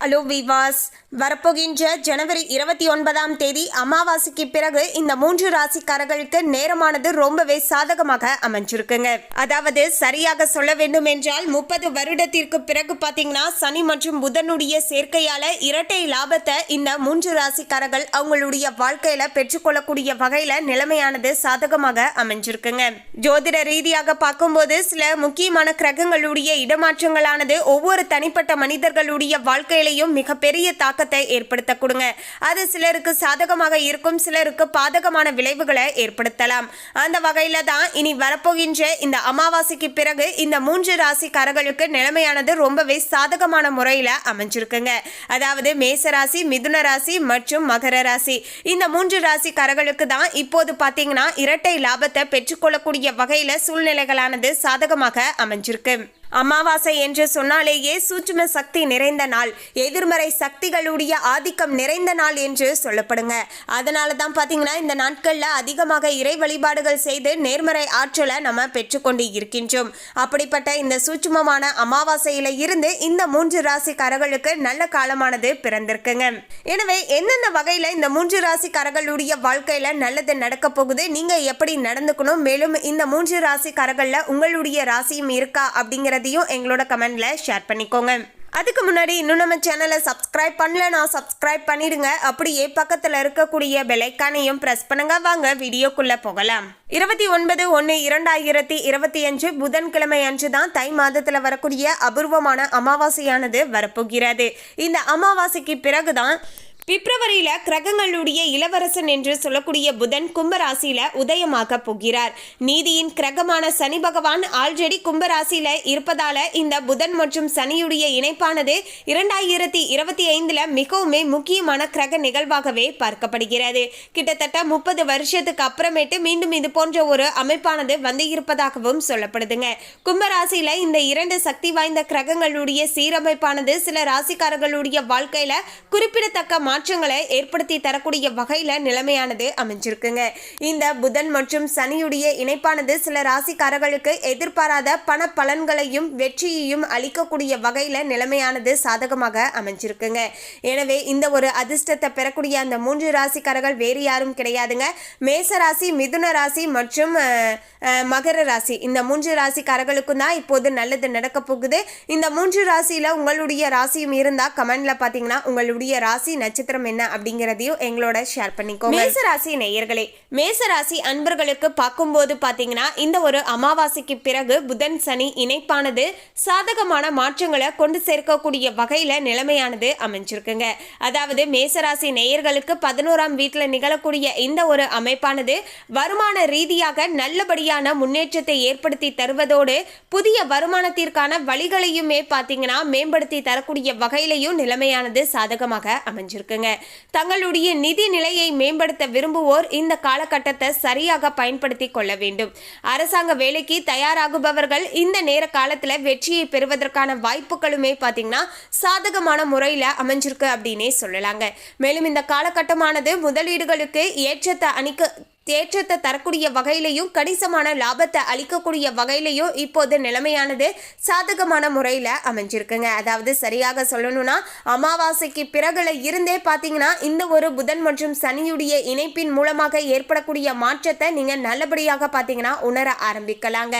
Hello விவாஸ் வரப்போகின்ற ஜனவரி இருபத்தி ஒன்பதாம் தேதி அமாவாசைக்கு பிறகு இந்த மூன்று ராசிக்காரர்களுக்கு நேரமானது ரொம்பவே சாதகமாக அமைஞ்சிருக்குங்க. அதாவது சரியாக சொல்ல வேண்டும் என்றால் முப்பது வருடத்திற்கு பிறகு பாத்தீங்கன்னா சனி மற்றும் புதனுடைய சேர்க்கையால இரட்டை லாபத்தை இந்த மூன்று ராசிக்காரர்கள் அவங்களுடைய வாழ்க்கையில பெற்றுக்கொள்ளக்கூடிய வகையில நிலைமையானது சாதகமாக அமைஞ்சிருக்குங்க. ஜோதிட ரீதியாக பார்க்கும்போது சில முக்கியமான கிரகங்களுடைய இடமாற்றங்களானது ஒவ்வொரு தனிப்பட்ட மனிதர்களுடைய வாழ்க்கையிலையும் மிகப்பெரிய தாக்கத்தை ஏற்படுத்த கொடுங்க. அது சிலருக்கு சாதகமாக இருக்கும் சிலருக்கு பாதகமான விளைவுகளை ஏற்படுத்தலாம். அந்த வகையில தான் இனி வரப்போகின்ற இந்த அமாவாசைக்கு பிறகு இந்த மூன்று ராசிக்காரர்களுக்கு நிலைமையானது ரொம்பவே சாதகமான முறையில் அமைஞ்சிருக்குங்க. அதாவது மேச ராசி மிதுன ராசி மற்றும் மகர ராசி. இந்த மூன்று ராசிக்காரர்களுக்கு தான் இப்போது பார்த்தீங்கன்னா இரட்டை லாபத்தை பெற்றுக்கொள்ளக்கூடிய வகையில் சூழ்நிலைகளானது சாதகமாக அமைஞ்சிருக்கு. அமாவாசை என்று சொன்னாலேயே சூட்சும சக்தி நிறைந்த நாள். எதிர்மறை சக்திகளுடைய ஆதிக்கம் நிறைந்த நாள் என்று சொல்லப்படுங்க. அதனால தான் பார்த்தீங்கன்னா இந்த நாட்களில் அதிகமாக இறை வழிபாடுகள் செய்து நேர்மறை ஆற்றலை நம்ம பெற்றுக்கொண்டு இருக்கின்றோம். அப்படிப்பட்ட இந்த சூட்சுமமான அமாவாசையில இருந்து இந்த மூன்று ராசிக்காரர்களுக்கு நல்ல காலமானது பிறந்திருக்குங்க. எனவே எந்தெந்த வகையில் இந்த மூன்று ராசிக்காரர்களுடைய வாழ்க்கையில் நல்லது நடக்க போகுது நீங்கள் எப்படி நடந்துக்கணும் மேலும் இந்த மூன்று ராசிக்காரர்களில் உங்களுடைய ராசியும் இருக்கா அப்படிங்கிறதையும் எங்களோட கமெண்ட்ல ஷேர் பண்ணிக்கோங்க. அதுக்கு முன்னாடி இன்னும் நம்ம சேனலை சப்ஸ்கிரைப் பண்ணலனா சப்ஸ்கிரைப் பண்ணிடுங்க. அப்படியே பக்கத்தில் இருக்கக்கூடிய பெலைக்கானையும் ப்ரெஸ் பண்ணுங்க. வாங்க வீடியோக்குள்ளே போகலாம். இருபத்தி ஒன்பது ஒன்று இரண்டாயிரத்தி இருபத்தி அஞ்சு புதன்கிழமை அன்று தான் தை மாதத்தில் வரக்கூடிய அபூர்வமான அமாவாசையானது வரப்போகிறது. இந்த அமாவாசைக்கு பிறகுதான் பிப்ரவரியில கிரகங்களுடைய இளவரசன் என்று சொல்லக்கூடிய புதன் கும்பராசியில உதயமாக போகிறார். நீதியின் கிரகமான சனி பகவான் ஆல்ரெடி கும்பராசியில இருப்பதால இந்த புதன் மற்றும் சனியுடைய இணைப்பானது இரண்டாயிரத்தி இருபத்தி ஐந்துல மிகவுமே முக்கியமான கிரக நிகழ்வாகவே பார்க்கப்படுகிறது. கிட்டத்தட்ட முப்பது வருஷத்துக்கு அப்புறமேட்டு மீண்டும் இது போன்ற ஒரு அமைப்பானது வந்து இருப்பதாகவும் சொல்லப்படுதுங்க. கும்பராசியில இந்த இரண்டு சக்தி வாய்ந்த கிரகங்களுடைய சீரமைப்பானது சில ராசிக்காரர்களுடைய வாழ்க்கையில குறிப்பிடத்தக்க மாற்றங்களை ஏற்படுத்தி தரக்கூடிய வகையில் நிலைமையானது அமைஞ்சிருக்குங்க. இந்த புதன் மற்றும் சனியுடைய இணைப்பானது சில ராசிக்காரர்களுக்கு எதிர்பாராத பண பலன்களையும் வெற்றியையும் அளிக்கக்கூடிய வகையில் நிலைமையானது சாதகமாக அமைஞ்சிருக்குங்க. எனவே இந்த ஒரு அதிர்ஷ்டத்தை பெறக்கூடிய அந்த மூன்று ராசிக்காரர்கள் வேறு யாரும் கிடையாதுங்க. மேச ராசி மிதுன ராசி மற்றும் மகர ராசி. இந்த மூன்று ராசிக்காரர்களுக்கும் தான் இப்போது நல்லது நடக்க போகுது. இந்த மூன்று ராசியில் உங்களுடைய ராசியும் இருந்தால் கமெண்டில் பார்த்தீங்கன்னா உங்களுடைய ராசி நட்சத்திரம் என்ன அப்படிங்கிறதையும் எங்களோட ஷேர் பண்ணிக்கோங்க. மேச ராசி நேயர்களே மேச ராசி அன்பர்களுக்கு பார்க்கும்போது பாத்தீங்கன்னா இந்த ஒரு அமாவாசைக்கு பிறகு புதன் சனி இணைப்பானது சாதகமான மாற்றங்களை கொண்டு சேர்க்கக்கூடிய வகையில நிலைமையானது அமைஞ்சிருக்குங்க. அதாவது மேசராசி நேயர்களுக்கு பதினோராம் வீட்டில் நிகழக்கூடிய இந்த ஒரு அமைப்பானது வருமான ரீதியாக நல்லபடியான முன்னேற்றத்தை ஏற்படுத்தி தருவதோடு புதிய வருமானத்திற்கான வழிகளையுமே பார்த்தீங்கன்னா மேம்படுத்தி தரக்கூடிய வகையிலையும் நிலைமையானது சாதகமாக அமைஞ்சிருக்கு. அமைஞ்சிருக்குங்க தங்களுடைய நிதி நிலையை மேம்படுத்த விரும்புவோர் இந்த காலகட்டத்தை சரியாக பயன்படுத்தி கொள்ள வேண்டும். அரசாங்க வேலைக்கு தயாராகுபவர்கள் இந்த நேர காலத்தில் வெற்றியை பெறுவதற்கான வாய்ப்புகளுமே பார்த்தீங்கன்னா சாதகமான முறையில் அமைஞ்சிருக்கு அப்படின்னே சொல்லலாங்க. மேலும் இந்த காலகட்டமானது முதலீடுகளுக்கு ஏற்றத்தை அணிக்க தேற்றத்தை தரக்கூடிய வகையிலையும் கணிசமான லாபத்தை அளிக்கக்கூடிய வகையிலையும் இப்போது நிலைமையானது சாதகமான முறையில் அமைஞ்சிருக்குங்க. அதாவது சரியாக சொல்லணும்னா அமாவாசைக்கு பிறகுல இருந்தே பார்த்தீங்கன்னா இந்த ஒரு புதன் மற்றும் சனியுடைய இணைப்பின் மூலமாக ஏற்படக்கூடிய மாற்றத்தை நீங்கள் நல்லபடியாக பார்த்தீங்கன்னா உணர ஆரம்பிக்கலாங்க.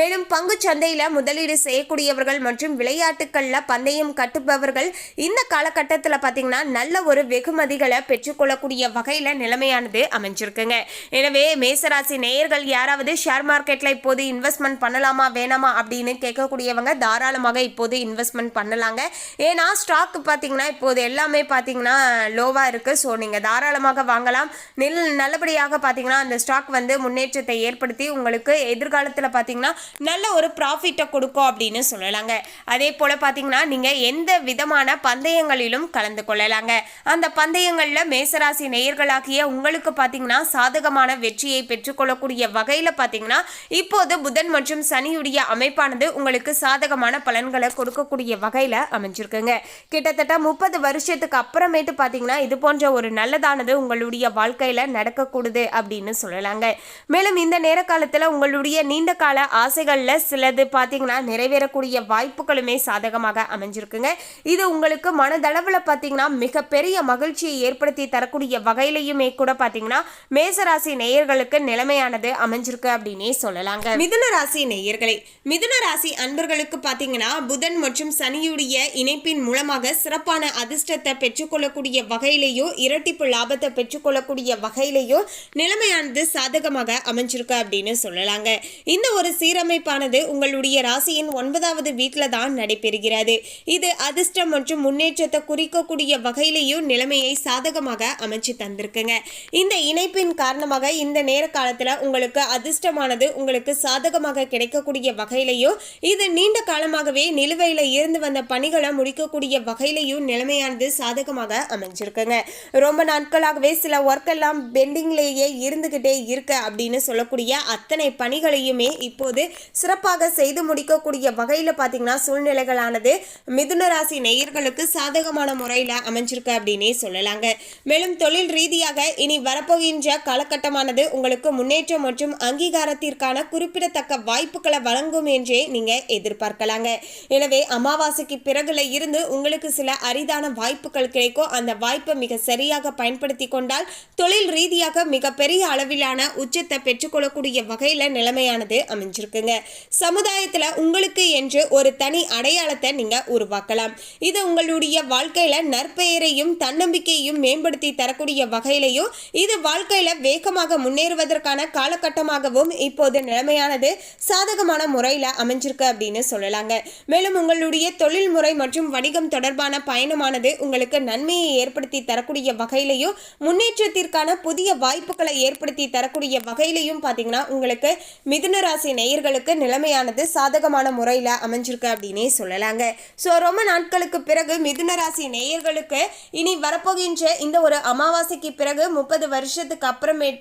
மேலும் பங்கு சந்தையில் முதலீடு செய்யக்கூடியவர்கள் மற்றும் விளையாட்டுகளில் பந்தயம் கட்டுபவர்கள் இந்த காலகட்டத்தில் பார்த்தீங்கன்னா நல்ல ஒரு வெகுமதிகளை பெற்றுக்கொள்ளக்கூடிய வகையில் நிலைமையானது அமைஞ்சிருக்குங்க. எனவே மேசராசி நேயர்கள் யாராவது ஷேர் மார்க்கெட்டில் இப்போது இன்வெஸ்ட்மெண்ட் பண்ணலாமா வேணாமா அப்படின்னு கேட்கக்கூடியவங்க தாராளமாக இப்போது இன்வெஸ்ட்மெண்ட் பண்ணலாங்க. ஏன்னா ஸ்டாக் பார்த்தீங்கன்னா இப்போது எல்லாமே பார்த்தீங்கன்னா லோவாக இருக்குது ஸோ நீங்கள் தாராளமாக வாங்கலாம். நெல் நல்லபடியாக பார்த்தீங்கன்னா அந்த ஸ்டாக் வந்து முன்னேற்றத்தை ஏற்படுத்தி உங்களுக்கு எதிர்காலத்தில் பார்த்தீங்கன்னா நல்ல ஒரு ப்ராஃபிட்டை கொடுக்கும் அப்படின்னு சொல்லலாங்க. அதே போல் பார்த்தீங்கன்னா நீங்கள் எந்த விதமான பந்தயங்களிலும் கலந்து கொள்ளலாங்க. அந்த பந்தயங்களில் மேசராசி நேயர்களாகிய உங்களுக்கு பார்த்தீங்கன்னா சாதகமாக சாதகமான வெற்றியை பெற்றுக்கொள்ளக்கூடிய வகையில் பார்த்தீங்கன்னா இப்போது புதன் மற்றும் சனியுடைய அமைப்பானது உங்களுக்கு சாதகமான பலன்களை கொடுக்கக்கூடிய வகையில் அமைஞ்சிருக்குங்க. கிட்டத்தட்ட முப்பது வருஷத்துக்கு அப்புறமேட்டு பார்த்தீங்கன்னா இது போன்ற ஒரு நல்லதானது உங்களுடைய வாழ்க்கையில் நடக்கக்கூடுது அப்படின்னு சொல்லலாங்க. மேலும் இந்த நேர காலத்தில் உங்களுடைய நீண்ட கால ஆசைகளில் சிலது பார்த்தீங்கன்னா நிறைவேறக்கூடிய வாய்ப்புகளுமே சாதகமாக அமைஞ்சிருக்குங்க. இது உங்களுக்கு மனதளவில் பார்த்தீங்கன்னா மிகப்பெரிய மகிழ்ச்சியை ஏற்படுத்தி தரக்கூடிய வகையிலையுமே கூட பார்த்தீங்கன்னா மேசராசி ராசி நேயர்களுக்கு நிலைமையானது அமைஞ்சிருக்கு அப்படின்னே சொல்லலாங்க. மிதுன ராசி நேயர்களே மிதுன ராசி அன்பர்களுக்கு பார்த்தீங்கன்னா புதன் மற்றும் சனியுடைய இணைப்பின் மூலமாக சிறப்பான அதிர்ஷ்டத்தை பெற்றுக்கொள்ளக்கூடிய வகையிலேயோ இரட்டிப்பு லாபத்தை பெற்றுக்கொள்ளக்கூடிய வகையிலேயோ நிலைமையானது சாதகமாக அமைஞ்சிருக்கு அப்படின்னு சொல்லலாங்க. இந்த ஒரு சீரமைப்பானது உங்களுடைய ராசியின் ஒன்பதாவது வீட்டில் தான் நடைபெறுகிறது. இது அதிர்ஷ்டம் மற்றும் முன்னேற்றத்தை குறிக்கக்கூடிய வகையிலேயும் நிலைமையை சாதகமாக அமைச்சு தந்திருக்குங்க. இந்த இணைப்பின் காரணமாக இந்த நேர காலத்தில் உங்களுக்கு அதிர்ஷ்டமானது உங்களுக்கு சாதகமாக கிடைக்கக்கூடிய வகையிலையும் இது நீண்ட காலமாகவே நிலுவையில் இருந்து வந்த பணிகளை முடிக்கக்கூடிய வகையிலையும் நிலைமையானது சாதகமாக அமைஞ்சிருக்குங்க. ரொம்ப நாட்களாகவே சில ஒர்க் எல்லாம் பெண்டிங்லேயே இருந்துகிட்டே இருக்க அப்படின்னு சொல்லக்கூடிய அத்தனை பணிகளையுமே இப்போது சிறப்பாக செய்து முடிக்கக்கூடிய வகையில் பார்த்தீங்கன்னா சூழ்நிலைகளானது மிதுன ராசி நேயர்களுக்கு சாதகமான முறையில் அமைஞ்சிருக்கு அப்படின்னே சொல்லலாங்க. மேலும் தொழில் ரீதியாக இனி வரப்போகின்ற காலகட்டமானது உங்களுக்கு முன்னேற்றம் மற்றும் அங்கீகாரத்திற்கான குறிப்பிடத்தக்க வாய்ப்புகளை வழங்கும் என்றே நீங்க எதிர்பார்க்கலாங்க. எனவே அமாவாசைக்கு பிறகுல இருந்து உங்களுக்கு சில அரிதான வாய்ப்புகள் கிடைக்கும் அந்த வாய்ப்பை மிக சரியாக பயன்படுத்தி கொண்டால் தொழில் ரீதியாக மிகப்பெரிய அளவிலான உச்சத்தை பெற்றுக்கொள்ளக்கூடிய வகையில நிலைமையானது அமைஞ்சிருக்குங்க. சமுதாயத்துல உங்களுக்கு என்று ஒரு தனி அடையாளத்தை நீங்க உருவாக்கலாம். இது உங்களுடைய வாழ்க்கையில நற்பெயரையும் தன்னம்பிக்கையையும் மேம்படுத்தி தரக்கூடிய வகையிலையும் இது வாழ்க்கையில வேகமாக முன்னேறுவதற்கான காலகட்டமாகவும் இப்போது நிலைமையானது சாதகமான முறையில் அமைஞ்சிருக்கு அப்படின்னு சொல்லலாங்க. மேலும் உங்களுடைய தொழில் முறை மற்றும் வணிகம் தொடர்பான பயணமானது உங்களுக்கு நன்மையை ஏற்படுத்தி தரக்கூடிய வகையிலையும் முன்னேற்றத்திற்கான புதிய வாய்ப்புகளை ஏற்படுத்தி தரக்கூடிய வகையிலையும் பார்த்தீங்கன்னா உங்களுக்கு மிதுன ராசி நேயர்களுக்கு நிலைமையானது சாதகமான முறையில் அமைஞ்சிருக்கு அப்படின்னே சொல்லலாங்க. ஸோ ரொம்ப நாட்களுக்கு பிறகு மிதுன ராசி நேயர்களுக்கு இனி வரப்போகின்ற இந்த ஒரு அமாவாசைக்கு பிறகு முப்பது வருஷத்துக்கு அப்புறமேட்டு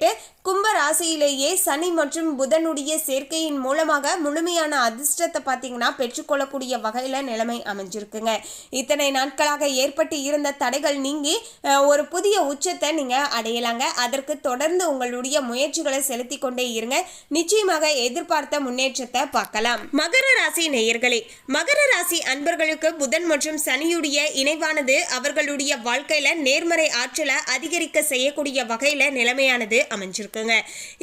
கும்ப ராசியிலேயே சனி மற்றும் புதனுடைய சேர்க்கையின் மூலமாக முழுமையான அதிர்ஷ்டத்தை பார்த்தீங்கன்னா பெற்றுக்கொள்ளக்கூடிய வகையில் நிலைமை அமைஞ்சிருக்குங்க. இத்தனை நாட்களாக ஏற்பட்டு இருந்த தடைகள் நீங்கி ஒரு புதிய உச்சத்தை நீங்கள் அடையலாங்க. அதற்கு தொடர்ந்து உங்களுடைய முயற்சிகளை செலுத்தி கொண்டே இருங்க. நிச்சயமாக எதிர்பார்த்த முன்னேற்றத்தை பார்க்கலாம். மகர ராசி நேயர்களே மகர ராசி அன்பர்களுக்கு புதன் மற்றும் சனியுடைய இணைவானது அவர்களுடைய வாழ்க்கையில நேர்மறை ஆற்றலை அதிகரிக்க செய்யக்கூடிய வகையில நிலைமையானது அமைஞ்சிருக்குங்க.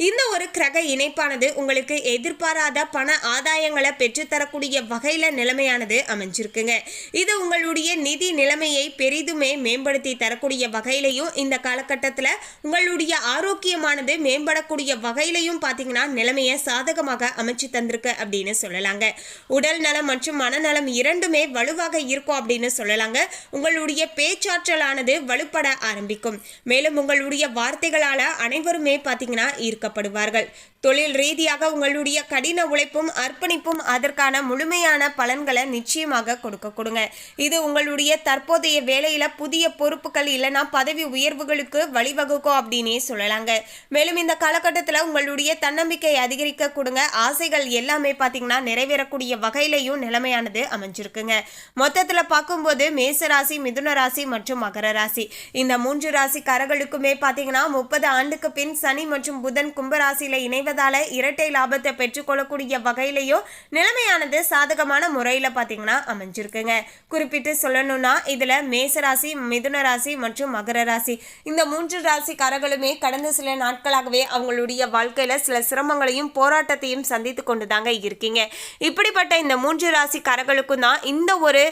இந்த ஒரு கிரக இணைப்பானது உங்களுக்கு எதிர்பாராத பண ஆதாயங்களை பெற்றுத்தரக்கூடிய வகையில் நிலைமையானது அமைஞ்சிருக்குங்க. இது உங்களுடைய நிதி நிலைமையை பெரிதுமே மேம்படுத்தி தரக்கூடிய வகையிலையும் இந்த காலகட்டத்தில் உங்களுடைய ஆரோக்கியமானது மேம்படக்கூடிய வகையிலையும் பார்த்தீங்கன்னா நிலைமையை சாதகமாக அமைச்சு தந்திருக்கு அப்படின்னு சொல்லலாங்க. உடல் நலம் மற்றும் மனநலம் இரண்டுமே வலுவாக இருக்கும் அப்படின்னு சொல்லலாங்க. உங்களுடைய பேச்சாற்றலானது வலுப்பட ஆரம்பிக்கும். மேலும் உங்களுடைய வார்த்தைகளால் அனைவரும் பார்த்தீங்கன்னா ஈர்க்கப்படுவார்கள். தொழில் ரீதியாக உங்களுடைய கடின உழைப்பும் அர்ப்பணிப்பும் அதற்கான முழுமையான பலன்களை நிச்சயமாக கொடுக்க கொடுங்க. இது உங்களுடைய தற்போதைய வேலையில புதிய பொறுப்புகள் இல்லைன்னா பதவி உயர்வுகளுக்கு வழிவகுக்கும் அப்படின்னே சொல்லலாங்க. மேலும் இந்த காலகட்டத்தில் உங்களுடைய தன்னம்பிக்கை அதிகரிக்க கொடுங்க. ஆசைகள் எல்லாமே பார்த்தீங்கன்னா நிறைவேறக்கூடிய வகையிலையும் நிலைமையானது அமைஞ்சிருக்குங்க. மொத்தத்தில் பார்க்கும்போது மேச ராசி மிதுன ராசி மற்றும் மகர ராசி. இந்த மூன்று ராசிக்காரர்களுக்குமே பார்த்தீங்கன்னா முப்பது ஆண்டுக்கு பின் சனி மற்றும் புதன் கும்பராசியில இணைவதால இரட்டை லாபத்தை பெற்றுக்கொள்ளக்கூடிய வகையிலையும் நிலைமையானது சாதகமான முறையில் பார்த்தீங்கன்னா அமைஞ்சிருக்குங்க. குறிப்பிட்டு சொல்லணும்னா இதில் மேச ராசி மிதுன ராசி மற்றும் மகர ராசி. இந்த மூன்று ராசிக்காரர்களுமே கடந்த சில நாட்களாகவே அவங்களுடைய வாழ்க்கையில் சில சிரமங்களையும் போராட்டத்தையும் சந்தித்து கொண்டு தாங்க இருக்கீங்க. இப்படிப்பட்ட இந்த மூன்று ராசிக்காரர்களுக்கும் தான் இந்த ஒரு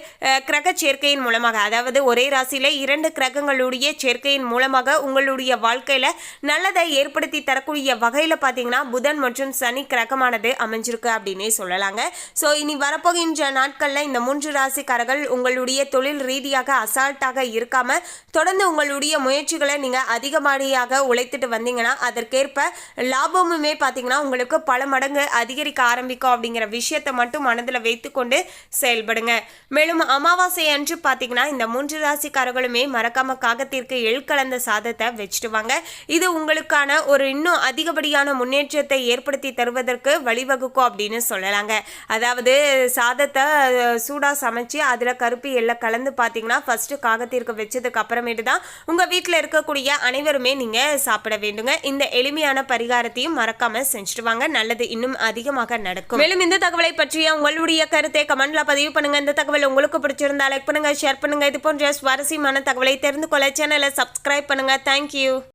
கிரக சேர்க்கையின் மூலமாக அதாவது ஒரே ராசியில இரண்டு கிரகங்களுடைய சேர்க்கையின் மூலமாக உங்களுடைய வாழ்க்கையில நல்லதை ஏற்படுத்தி தரக்கூடிய வகையில் பார்த்தீங்கன்னா புதன் மற்றும் சனி கிரகமானது அமைஞ்சிருக்கு அப்படின்னே சொல்லலாங்க. ஸோ இனி வரப்போகின்ற நாட்களில் இந்த மூன்று ராசிக்காரர்கள் உங்களுடைய தொழில் ரீதியாக அசால்ட்டாக இருக்காமல் தொடர்ந்து உங்களுடைய முயற்சிகளை நீங்கள் அதிகமாடியாக உழைத்துட்டு வந்தீங்கன்னா அதற்கேற்ப லாபமுமே பார்த்தீங்கன்னா உங்களுக்கு பல மடங்கு அதிகரிக்க ஆரம்பிக்கும் அப்படிங்கிற விஷயத்தை மட்டும் மனதில் வைத்துக்கொண்டு செயல்படுங்க. மேலும் அமாவாசை அன்று பார்த்தீங்கன்னா இந்த மூன்று ராசிக்காரர்களுமே மறக்காம காகத்திற்கு எள் கலந்த சாதத்தை வச்சுட்டு வாங்க. இது உங்களுக்கான ஒரு இன்னும் அதிகப்படியான முன்னேற்றத்தை ஏற்படுத்தி தருவதற்கு வழிவகுக்கும் அப்படின்னு சொல்லலாங்க. அதாவது சாதத்தை சூடாக சமைச்சு அதில் கருப்பு எல்லாம் கலந்து பார்த்தீங்கன்னா ஃபஸ்ட்டு காகத்திற்கு வச்சதுக்கு அப்புறமேட்டு தான் உங்கள் வீட்டில் இருக்கக்கூடிய அனைவருமே நீங்கள் சாப்பிட வேண்டுங்க. இந்த எளிமையான பரிகாரத்தையும் மறக்காமல் செஞ்சுட்டு வாங்க. நல்லது இன்னும் அதிகமாக நடக்கும். மேலும் இந்த தகவலை பற்றிய உங்களுடைய கருத்தை கமெண்ட்ல பதிவு பண்ணுங்க. இந்த தகவல் உங்களுக்கு பிடிச்சிருந்தா லைக் பண்ணுங்க ஷேர் பண்ணுங்க. இது போன்ற சுவாரஸ்யமான தகவலை தெரிந்து கொள்ள சேனலை சப்ஸ்கிரைப் பண்ணுங்க. தேங்க்யூ